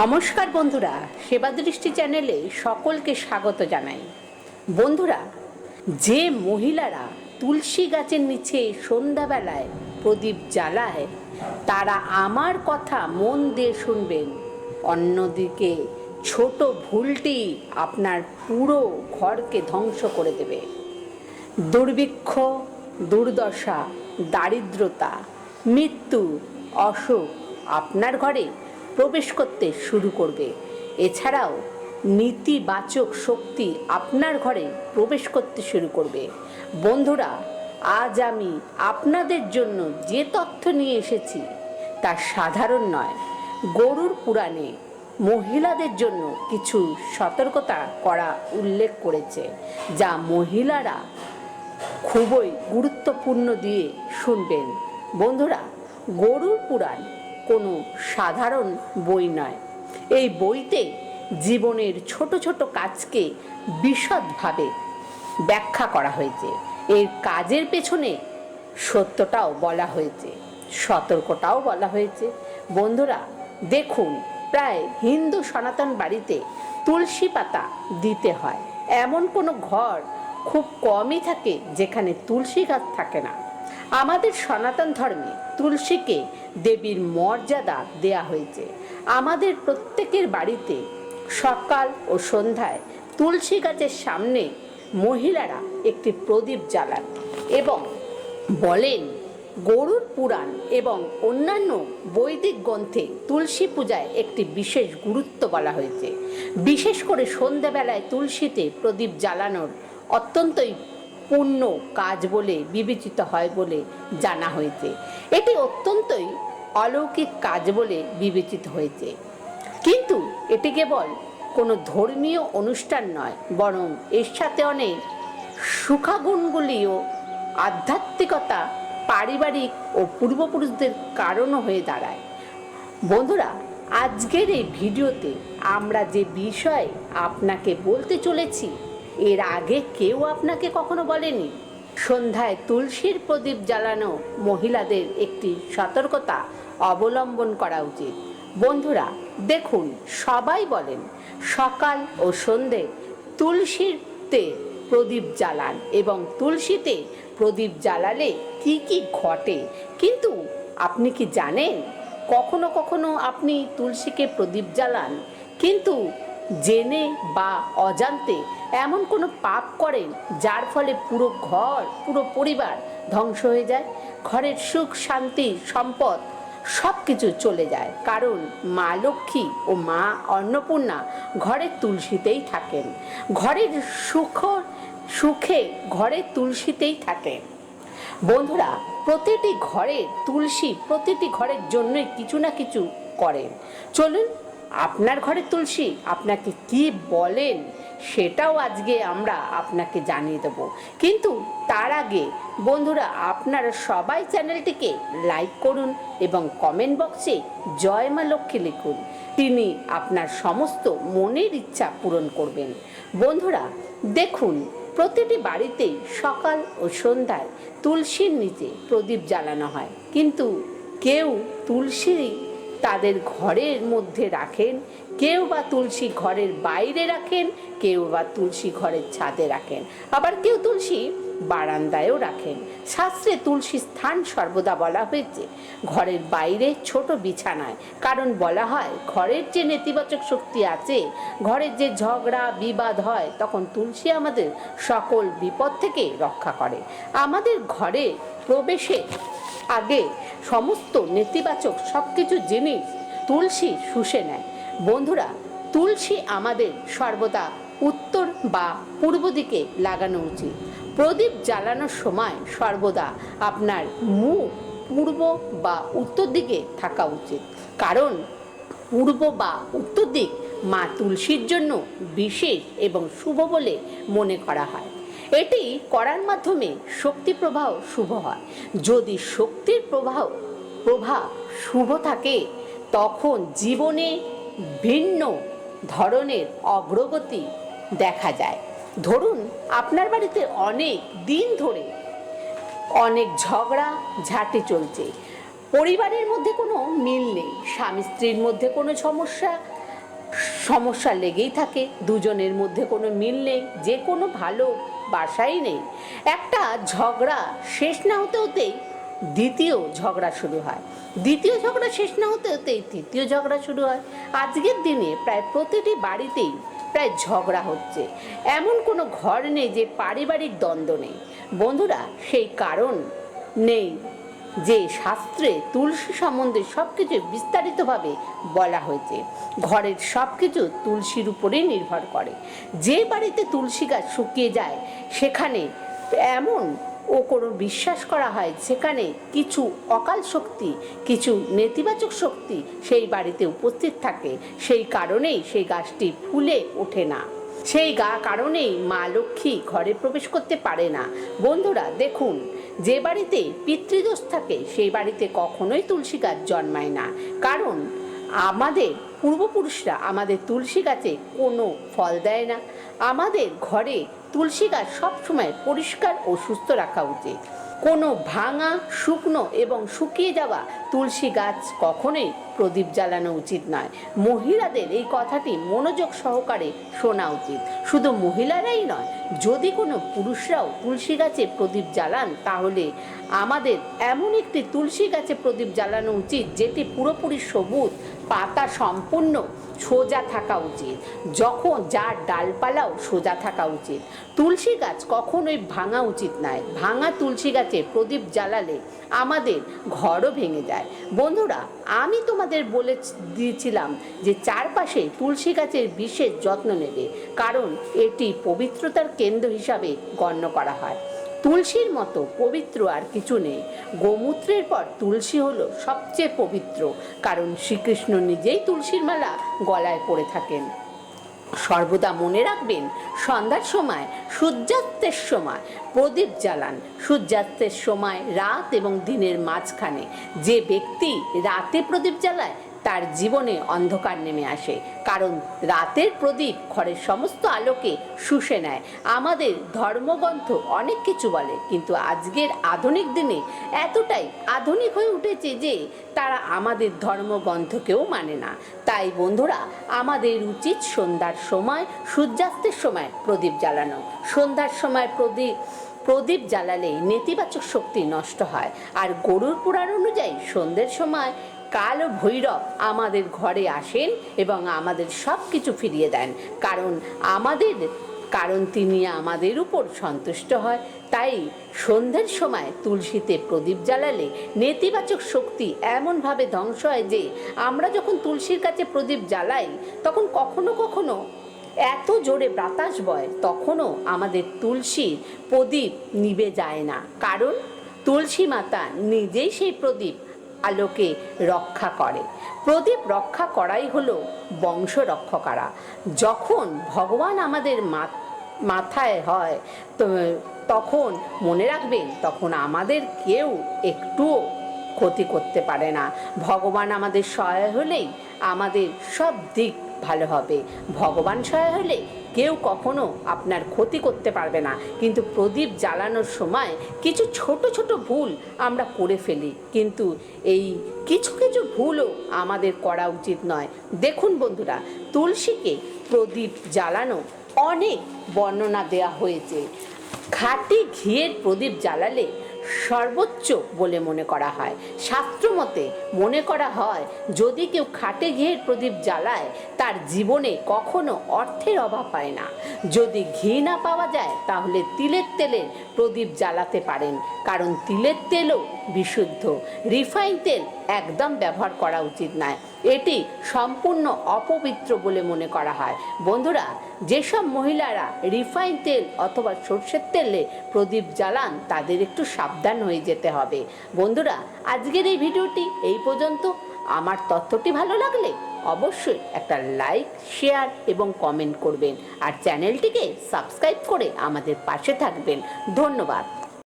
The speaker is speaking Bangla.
নমস্কার বন্ধুরা, সেবা দৃষ্টি চ্যানেলে সকলকে স্বাগত জানাই। বন্ধুরা, যে মহিলারা তুলসী গাছের নিচে সন্ধ্যাবেলায় প্রদীপ জ্বালায়, তারা আমার কথা মন দিয়ে শুনবেন। অন্যদিকে ছোট ভুলটি আপনার পুরো ঘরকে ধ্বংস করে দেবে। দুর্ভিক্ষ, দুর্দশা, দারিদ্রতা, মৃত্যু, অসুখ আপনার ঘরে। প্রবেশ করতে শুরু করবে। এছাড়াও নীতিবাচক শক্তি আপনার ঘরে প্রবেশ করতে শুরু করবে। বন্ধুরা, আজ আমি আপনাদের জন্য যে তথ্য নিয়ে এসেছি তা সাধারণ নয়, গরুর পুরাণে মহিলাদের জন্য কিছু সতর্কতা করা উল্লেখ করেছে, যা মহিলারা খুবই গুরুত্বপূর্ণ দিয়ে শুনবেন। বন্ধুরা, গরুর পুরাণ কোনো সাধারণ বই নয়। এই বইতে জীবনের ছোট ছোট কাজকে বিশদভাবে ব্যাখ্যা করা হয়েছে। এর কাজের পেছনে সত্যটাও বলা হয়েছে সতর্কটাও বলা হয়েছে। বন্ধুরা, দেখুন, প্রায় হিন্দু সনাতন বাড়িতে তুলসী পাতা দিতে হয়। এমন কোনো ঘর খুব কমই থাকে যেখানে তুলসী গাছ থাকে না। আমাদের সনাতন ধর্মে তুলসীকে দেবীর মর্যাদা দেয়া হয়েছে। আমাদের প্রত্যেকের বাড়িতে সকাল ও সন্ধ্যায় তুলসী গাছের সামনে মহিলারা একটি প্রদীপ জ্বালান এবং বলেন, গরুর পুরাণ এবং অন্যান্য বৈদিক গ্রন্থে তুলসী পূজায় একটি বিশেষ গুরুত্ব বলা হয়েছে। বিশেষ করে সন্ধ্যাবেলায় তুলসীতে প্রদীপ জ্বালানোর অত্যন্তই পূর্ণ কাজ বলে বিবেচিত হয় বলে জানা হয়েছে। এটি অত্যন্তই অলৌকিক কাজ বলে বিবেচিত হয়েছে। কিন্তু এটি কেবল কোনো ধর্মীয় অনুষ্ঠান নয়, বরং এর সাথে অনেক সুখাগুণগুলিও আধ্যাত্মিকতা, পারিবারিক ও পূর্বপুরুষদের কারণও হয়ে দাঁড়ায়। বন্ধুরা, আজকের এই ভিডিওতে আমরা যে বিষয় আপনাকে বলতে চলেছি এর আগে কেউ আপনাকে কখনো বলেনি? সন্ধ্যায় তুলসীর প্রদীপ জ্বালানো মহিলাদের একটি সতর্কতা অবলম্বন করা উচিত। বন্ধুরা, দেখুন, সবাই বলেন, সকাল ও সন্ধে তুলসীতে প্রদীপ জ্বালান এবং তুলসীতে প্রদীপ জ্বালালে কি কি ঘটে? কিন্তু আপনি কি জানেন? কখনো কখনো আপনি তুলসীকে প্রদীপ জ্বালান, কিন্তু জেনে বা অজান্তে এমন কোনো পাপ করেন যার ফলে পুরো ঘর, পুরো পরিবার ধ্বংস হয়ে যায়, ঘরের সুখ, শান্তি, সম্পদ সব কিছু চলে যায়। কারণ মা লক্ষ্মী ও মা অন্নপূর্ণা ঘরের তুলসীতেই থাকেন। ঘরের সুখ, সুখে ঘরের তুলসীতেই থাকেন। বন্ধুরা, প্রতিটি ঘরে তুলসী প্রতিটি ঘরের জন্যই কিছু না কিছু করেন। চলুন আপনার ঘরে তুলসী, আপনাকে কি বলেন সেটাও আজকে আমরা আপনাকে জানিয়ে দেব। কিন্তু তার আগে বন্ধুরা, আপনারা সবাই চ্যানেলটিকে লাইক করুন এবং কমেন্ট বক্সে জয় মা লক্ষ্মী লিখুন। তিনি আপনার সমস্ত মনের ইচ্ছা পূরণ করবেন। বন্ধুরা, দেখুন, প্রতিটি বাড়িতেই সকাল ও সন্ধ্যায় তুলসীর নিচে প্রদীপ জ্বালানো হয়। কিন্তু কেউ তুলসী তাদের ঘরের মধ্যে রাখেন। কেউ বা তুলসী ঘরের বাইরে রাখেন, কেউ বা তুলসী ঘরের ছাদে রাখেন। আবার কেউ তুলসী বারান্দায়ও রাখেন শাস্ত্রে তুলসী স্থান সর্বদা বলা হয়েছে, ঘরের বাইরে ছোট বিছানায়। কারণ বলা হয়, ঘরের যে নেতিবাচক শক্তি আছে, ঘরের যে ঝগড়া, বিবাদ হয়, তখন তুলসী আমাদের সকল বিপদ থেকে রক্ষা করে। আমাদের ঘরে প্রবেশে আগে সমস্ত নেতিবাচক সব কিছু জিনিস তুলসী শুষে নেয়। বন্ধুরা, তুলসী আমাদের সর্বদা উত্তর বা পূর্ব দিকে লাগানো উচিত। প্রদীপ জ্বালানোর সময় সর্বদা আপনার মুখ পূর্ব বা উত্তর দিকে থাকা উচিত। কারণ পূর্ব বা উত্তর দিক মা তুলসীর জন্য বিশেষ এবং শুভ বলে মনে করা হয়। এটি করার মাধ্যমে শক্তি প্রবাহ শুভ হয়। যদি শক্তির প্রবাহ প্রভাব শুভ থাকে, তখন জীবনে ভিন্ন ধরনের অগ্রগতি দেখা যায়। ধরুন, আপনার বাড়িতে অনেক দিন ধরে অনেক ঝগড়া, ঝাঁটি চলছে। পরিবারের মধ্যে কোনো মিল নেই, স্বামী স্ত্রীর মধ্যে কোনো সমস্যা সমস্যা লেগেই থাকে, দুজনের মধ্যে কোনো মিল নেই, যে কোনো ভালো বাসাই নেই। একটা ঝগড়া শেষ না হতে হতেই দ্বিতীয় ঝগড়া শুরু হয়। দ্বিতীয় ঝগড়া শেষ না হতে হতেই তৃতীয় ঝগড়া শুরু হয়। আজকের দিনে প্রায় প্রতিটি বাড়িতেই প্রায় ঝগড়া হচ্ছে। এমন কোনো ঘর নেই যে পারিবারিক দ্বন্দ্ব নেই। বন্ধুরা, সেই কারণ নেই যে শাস্ত্রে তুলসী সম্বন্ধে সব কিছু বিস্তারিতভাবে বলা হয়েছে। ঘরের সব কিছু তুলসীর উপরেই নির্ভর করে। যে বাড়িতে তুলসী গাছ শুকিয়ে যায়, সেখানে এমন ও কোনো বিশ্বাস করা হয় সেখানে কিছু অকাল শক্তি, কিছু নেতিবাচক শক্তি সেই বাড়িতে উপস্থিত থাকে। সেই কারণেই সেই গাছটি ফুলে ওঠে না। সেই গা কারণেই মা লক্ষ্মী ঘরে প্রবেশ করতে পারে না। বন্ধুরা, দেখুন, যে বাড়িতে পিতৃদোষ থাকে, সেই বাড়িতে কখনোই তুলসী গাছ জন্মায় না। কারণ আমাদের পূর্বপুরুষরা আমাদের তুলসী গাছে কোনো ফল দেয় না। আমাদের ঘরে তুলসী গাছ সবসময় পরিষ্কার ও সুস্থ রাখা উচিত। কোনো ভাঙা, শুকনো এবং শুকিয়ে যাওয়া তুলসী গাছ কখনোই প্রদীপ জ্বালানো উচিত নয়। মহিলাদের এই কথাটি মনোযোগ সহকারে শোনা উচিত। শুধু মহিলারাই নয়, যদি কোনো পুরুষরাও তুলসী গাছে প্রদীপ জ্বালান, তাহলে আমাদের এমন একটি তুলসী গাছে প্রদীপ জ্বালানো উচিত, যেটি পুরোপুরি সবুজ পাতা সম্পূর্ণ সোজা থাকা উচিত। যখন যার ডালপালাও সোজা থাকা উচিত। তুলসী গাছ কখনোই ভাঙা উচিত নয়। ভাঙা তুলসী গাছে প্রদীপ জ্বালালে আমাদের ঘরও ভেঙে যায়। বন্ধুরা, আমি তোমাদের বলে দিয়েছিলাম যে চারপাশে তুলসী গাছের বিশেষ যত্ন নেবে। কারণ এটি পবিত্রতার কেন্দ্র হিসাবে গণ্য করা হয়। তুলসীর মতো পবিত্র আর কিছু নেই। গোমূত্রের পর তুলসী হলো সবচেয়ে পবিত্র, কারণ শ্রীকৃষ্ণ নিজেই তুলসীর মালা গলায় পরে থাকেন। সর্বদা মনে রাখবেন, সন্ধ্যার সময়, সূর্যাস্তের সময়, প্রদীপ জ্বালান। সূর্যাস্তের সময় রাত এবং দিনের মাঝখানে যে ব্যক্তি রাতে প্রদীপ জ্বালায় তার জীবনে অন্ধকার নেমে আসে, কারণ রাতের প্রদীপ ঘরের সমস্ত আলোকে শুষে নেয়। আমাদের ধর্মগ্রন্থ অনেক কিছু বলে, কিন্তু আজকের আধুনিক দিনে এতটাই আধুনিক হয়ে উঠেছে যে তারা আমাদের ধর্মগ্রন্থকেও মানে না। তাই বন্ধুরা, আমাদের উচিত সন্ধ্যার সময়, সূর্যাস্তের সময় প্রদীপ জ্বালানো। সন্ধ্যার সময় প্রদীপ প্রদীপ জ্বালালে নেতিবাচক শক্তি নষ্ট হয়। আর গরুর পুরাণ অনুযায়ী সন্ধ্যের সময় কাল ভৈরব আমাদের ঘরে আসেন এবং আমাদের সব কিছু ফিরিয়ে দেন। কারণ আমাদের, কারণ তিনি আমাদের উপর সন্তুষ্ট হয়। তাই সন্ধ্যের সময় তুলসীতে প্রদীপ জ্বালালে নেতিবাচক শক্তি এমনভাবে ধ্বংস হয় যে, আমরা যখন তুলসীর কাছে প্রদীপ জ্বালাই, তখন কখনো কখনো এত জোরে বাতাস বয়, তখনও আমাদের তুলসীর প্রদীপ নিভে যায় না। কারণ তুলসী মাতা নিজেই সেই প্রদীপ। আলোকে রক্ষা করে। প্রদীপ রক্ষা করাই হল বংশ রক্ষকারা। যখন ভগবান আমাদের মাথায় হয়, তো তখন মনে রাখবেন, তখন আমাদের কেউ একটুও ক্ষতি করতে পারে না। ভগবান আমাদের সহায় হলেই আমাদের সব দিক ভালো হবে। ভগবান সহায় হলে কেউ কখনো আপনার ক্ষতি করতে পারবে না। কিন্তু প্রদীপ জ্বালানোর সময় কিছু ছোট ছোট ভুল আমরা করে ফেলি। কিন্তু এই কিছু কিছু ভুলও আমাদের করা উচিত নয়। দেখুন বন্ধুরা, তুলসীকে প্রদীপ জ্বালানো অনেক বর্ণনা দেওয়া হয়েছে। খাঁটি ঘিয়ের প্রদীপ জ্বালালে সর্বোচ্চ বলে মনে করা হয়। শাস্ত্রমতে মনে করা হয়, যদি কেউ খাটে ঘিয়ের প্রদীপ জ্বালায়, তার জীবনে কখনো অর্থের অভাব হয় না। যদি ঘি না পাওয়া যায়, তাহলে তিলের তেলের প্রদীপ জ্বালাতে পারেন। কারণ তিলের তেলও বিশুদ্ধ। রিফাইন তেল একদম ব্যবহার করা উচিত নয়। এটি সম্পূর্ণ অপবিত্র বলে মনে করা হয়। বন্ধুরা, যেসব মহিলারা রিফাইন তেল অথবা সর্ষের তেলে প্রদীপ জ্বালান, তাদের একটু সাবধান হয়ে যেতে হবে। বন্ধুরা, আজকের এই ভিডিওটি এই পর্যন্ত। আমার তথ্যটি ভালো লাগলে অবশ্যই একটা লাইক, শেয়ার এবং কমেন্ট করবেন। আর চ্যানেলটিকে সাবস্ক্রাইব করে আমাদের পাশে থাকবেন। ধন্যবাদ।